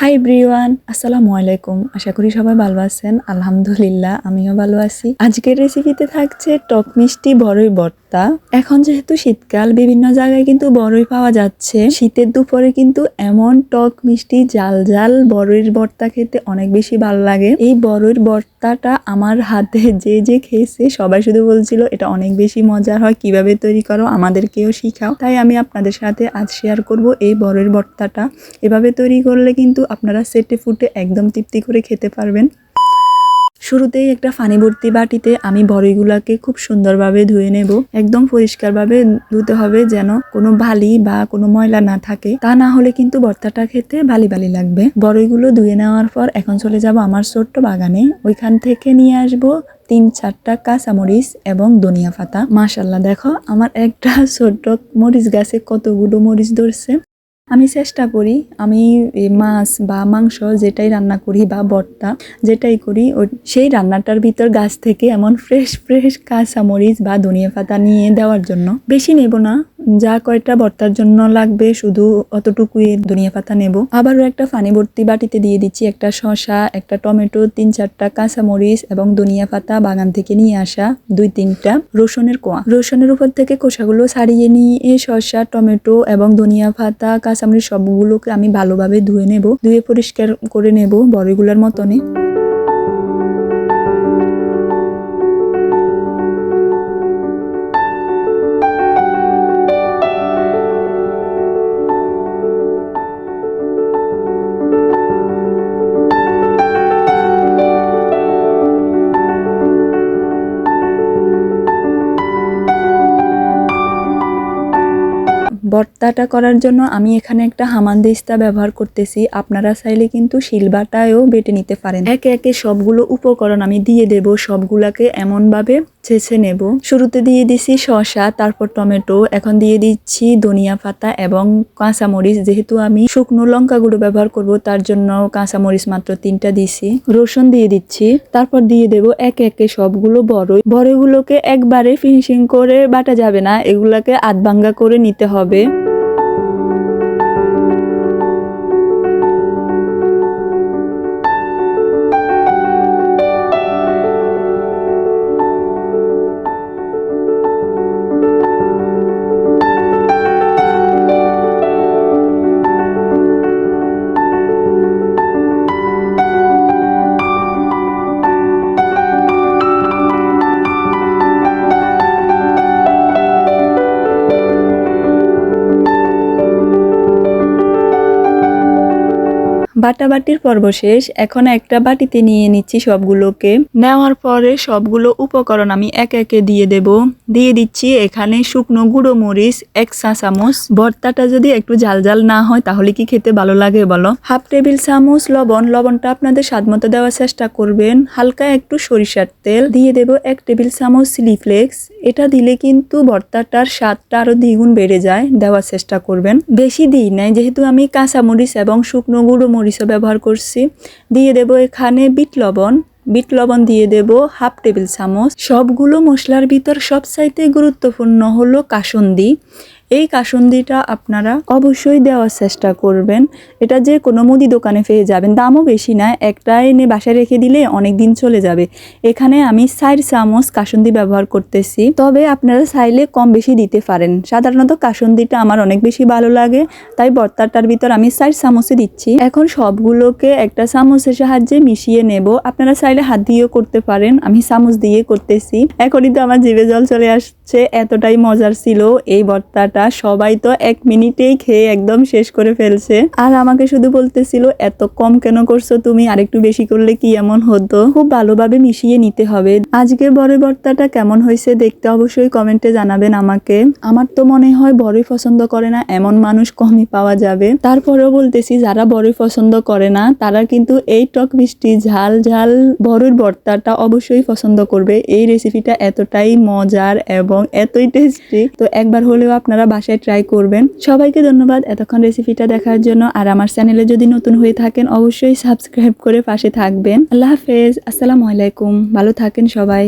High ব্রিওয়ান আসসালামু আলাইকুম। আশা করি সবাই ভালো আছেন। আলহামদুলিল্লাহ, আমিও ভালো আছি। আজকের রেসিপিতে থাকছে টক মিষ্টি বড়ই ভর্তা। এখন যেহেতু শীতকাল, বিভিন্ন জায়গায় কিন্তু বড়ই পাওয়া যাচ্ছে। শীতের দুপুরে কিন্তু এমন টক মিষ্টি, জাল জাল বড়ইর ভর্তা খেতে অনেক বেশি ভালো লাগে। এই বড়ইর ভর্তাটা আমার হাতে যে যে খেয়েছে, সবাই শুধু বলছিল, এটা অনেক বেশি মজার হয়, কীভাবে তৈরি করো, আমাদেরকেও শিখাও। তাই আমি আপনাদের সাথে আজ শেয়ার করব এই বড়ইর ভর্তাটা। এভাবে তৈরি করলে কিন্তু আপনারা সেটে ফুটে একদম তৃপ্তি করে খেতে পারবেন। শুরুতেই একটা ফানি ভর্তি বাটিতে আমি বড়িগুলাকে খুব সুন্দরভাবে ধুয়ে নেব। একদম পরিষ্কারভাবে ধুতে হবে যেন কোনো বালি বা কোনো ময়লা না থাকে। তা না হলে কিন্তু ভর্তাটা খেতে বালি বালি লাগবে। বড়িগুলো ধুয়ে নেওয়ার পর এখন চলে যাব আমার ছোট্ট বাগানে। ওইখান থেকে নিয়ে আসব তিন চারটা কাঁচামরিচ এবং ধনিয়া পাতা। মাশাল্লাহ দেখো আমার একটা ছোট্ট মরিচ গাছে কতগুলো মরিচ ধরছে। আমি চেষ্টা করি, আমি মাছ বা মাংস যেটাই রান্না করি বা বর্তা যেটাই করি ওই সেই রান্নাটার ভিতর গাছ থেকে এমন ফ্রেশ ফ্রেশ কাঁচামরিচ বা ধনিয়া পাতা নিয়ে দেওয়ার জন্য। বেশি নেব না। যা কয়টা ভর্তার জন্য লাগবে, শুধু অতটুকুই ধনিয়া পাতা নেব। আবারও একটা ফানি ভর্তি বাটিতে দিয়ে দিচ্ছি একটা শসা, একটা টমেটো, তিন চারটা কাঁচা মরিচ এবং ধনিয়া পাতা বাগান থেকে নিয়ে আসা দুই তিনটা রসুনের কোয়া। রসুনের উপর থেকে কোষাগুলো ছাড়িয়ে নিয়ে শসা, টমেটো এবং ধনিয়া পাতা, কাঁচামরিচ সবগুলোকে আমি ভালোভাবে ধুয়ে নেব। ধুয়ে পরিষ্কার করে নেব বড়িগুলোর মতনে ভর্তাটা করার জন্য আমি এখানে একটা হামানদিস্তা ব্যবহার করতেছি। আপনারা চাইলে কিন্তু শিলবাটায়ও বেটে নিতে পারেন। একে একে সবগুলো উপকরণ আমি দিয়ে দেব। সবগুলাকে এমনভাবে ছেঁচে নেব। শুরুতে দিয়ে দিছি শসা, তারপর টমেটো, এখন দিয়ে দিচ্ছি ধনিয়া পাতা এবং কাঁচামরিচ। যেহেতু আমি শুকনো লঙ্কা গুঁড়ো ব্যবহার করব, তার জন্য কাঁচামরিচ মাত্র তিনটা দিছি। রসুন দিয়ে দিচ্ছি, তারপর দিয়ে দেব এক একে সবগুলো বড়ই বড়ইগুলোকে একবারে ফিনিশিং করে বাটা যাবে না, এগুলাকে আধ ভাঙ্গা করে নিতে হবে। বাটাবাটির পর্ব শেষ। এখন একটা বাটিতে নিয়ে নিচ্ছি সবগুলোকে। নেওয়ার পরে সবগুলো উপকরণ আমি এক একে দিয়ে দেব। দিয়ে দিচ্ছি এখানে শুকনো গুঁড়ো মরিচ, এক চা চামচ। ভর্তাটা যদি একটু ঝাল ঝাল না হয় তাহলে কি খেতে ভালো লাগে বলো? হাফ টেবিল চামচ লবণ। লবণটা আপনাদের স্বাদ মতো দেওয়ার চেষ্টা করবেন। হালকা একটু সরিষার তেল। দিয়ে দেব এক টেবিল চামচ চিলি ফ্লেক্স এটা দিলে কিন্তু ভর্তাটার স্বাদটা আরও দ্বিগুণ বেড়ে যায় দেওয়ার চেষ্টা করবেন। বেশি দিই নাই, যেহেতু আমি কাঁচা মরিচ এবং শুকনো গুঁড়ো মরিচও ব্যবহার করছি। দিয়ে দেব এখানে বিট লবণ। বিট লবণ দিয়ে দেব হাফ টেবিল চামচ। সবগুলো মশলার ভিতর সবচাইতে গুরুত্বপূর্ণ হলো কাসুন্দি। এই কাসুন্দিটা আপনারা অবশ্যই দেওয়ার চেষ্টা করবেন। এটা যে কোনো মুদি দোকানে পেয়ে যাবেন। দামও বেশি না, একটা এনে বাসায় রেখে দিলে অনেক দিন চলে যাবে। এখানে আমি চার চামচ কাসুন্দি ব্যবহার করতেছি। তবে আপনারা চাইলে কম বেশি দিতে পারেন। সাধারণত কাসুন্দিটা আমার অনেক বেশি ভালো লাগে, তাই বর্তাটার ভিতর আমি চার চামচে দিচ্ছি। এখন সবগুলোকে একটা চামচের সাহায্যে মিশিয়ে নেব। আপনারা চাইলে হাত দিয়েও করতে পারেন। আমি চামচ দিয়ে করতেছি। এখনই তো আমার জিভে জল চলে আসছে, এতটাই মজার ছিল এই বর্তাটা। সবাই তো এক মিনিটেই খেয়ে একদম শেষ করে ফেলছে। আর আমাকে শুধু বলতেছিল, এত কম কেন করছ তুমি? আরেকটু বেশি করলে কি এমন হতো? খুব ভালোভাবে মিশিয়ে নিতে হবে। আজকের বড়ই ভর্তাটা কেমন হয়েছে দেখতে অবশ্যই কমেন্টে জানাবেন আমাকে। আমার তো মনে হয় বড়ই পছন্দ করে না, এমন মানুষ কমই পাওয়া যাবে। তারপরেও বলতেছি, যারা বড়ই পছন্দ করে না, তারা কিন্তু এই টক মিষ্টি ঝাল ঝাল বড়ির ভর্তাটা অবশ্যই পছন্দ করবে। এই রেসিপিটা এতটাই মজার এবং এতই টেস্টি তো একবার হলেও আপনারা বাসায় ট্রাই করবেন। সবাইকে ধন্যবাদ এতক্ষণ রেসিপিটা দেখার জন্য। আর আমার চ্যানেলে যদি নতুন হয়ে থাকেন, অবশ্যই সাবস্ক্রাইব করে পাশে থাকবেন। আল্লাহ হাফেজ। আসসালামু আলাইকুম। ভালো থাকেন সবাই।